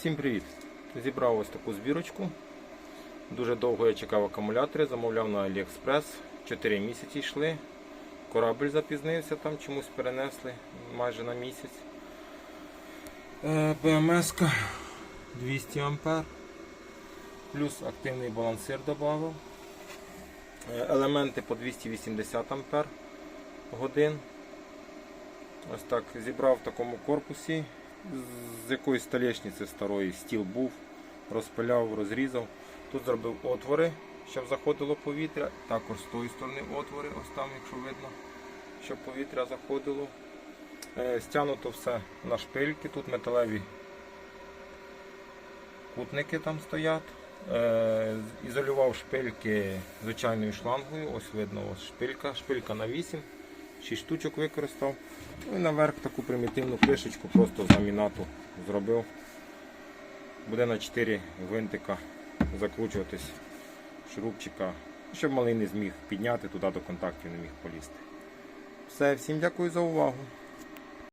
Всім привіт! Зібрав ось таку збірочку. Дуже довго я чекав акумулятори, замовляв на AliExpress. 4 місяці йшли. Корабль запізнився, там чомусь перенесли майже на місяць. БМС 200 А. Плюс активний балансир додав. Е, Елементи по 280 А годин. Ось так зібрав в такому корпусі. З якоїсь столешниці старої стіл був, розпиляв, розрізав. Тут зробив отвори, щоб заходило повітря. Також з тої сторони отвори, ось там, якщо видно, щоб повітря заходило. Е, Стягнуто все на шпильки, тут металеві кутники там стоять. Е, Ізолював шпильки звичайною шлангою. Ось видно ось шпилька. Шпилька на 8, 6 штучок використав. Ну і наверх таку примітивну кришечку просто з ламінату зробив. Буде на 4 гвинтика закручуватись шурупчика, щоб малий не зміг підняти туди до контактів, не міг полізти. Все, всім дякую за увагу.